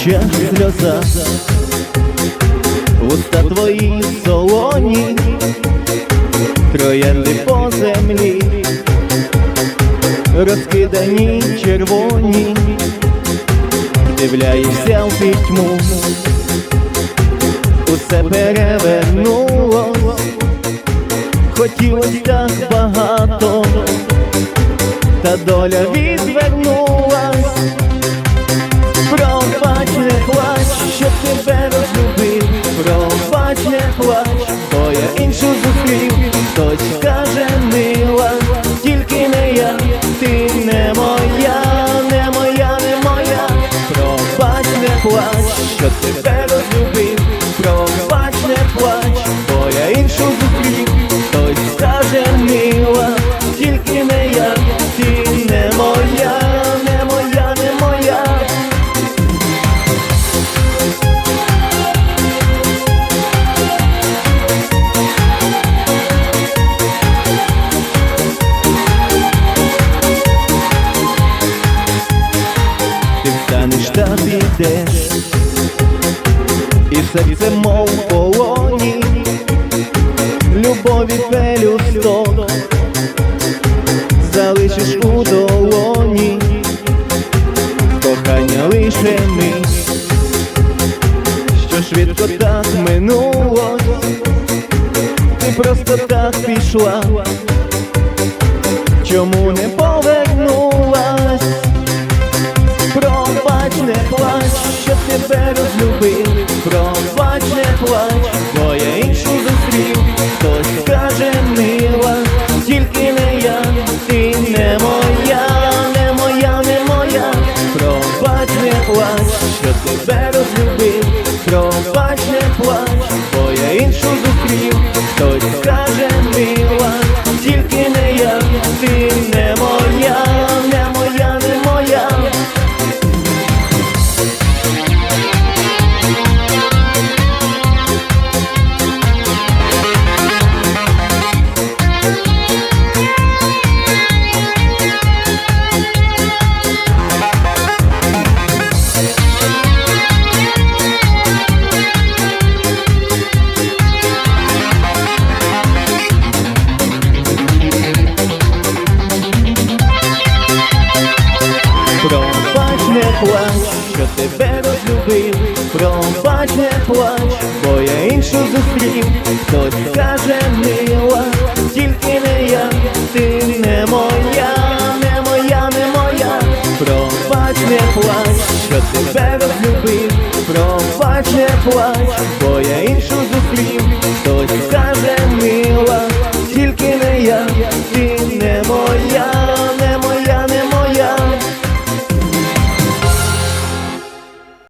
очах сльоза, уста твої солоні, троянди по землі, розкидані червоні, вдивляєшся в пітьму, усе перевернулось, хотілось так багато, та доля відвернулась. Хтось каже мила, тільки не я, ти не моя, не моя, не моя, пробач, не плач, що тебе підеш, і серце мов в полоні, любові пелюсток, залишиш у долоні, кохання лише мить, що швидко так минулось, ти просто так пішла, чому не не плач, бо я іншу зустрів, хтось скаже мила, тільки не я, Пробач, не плач, що тебе розлюбив, пробач, не плач, бо я іншу зустрів, хтось скаже мила, тільки не я, ти не моя, не моя, не моя, пробач, не плач, що тебе розлюбив, пробач, не плач, бо я іншу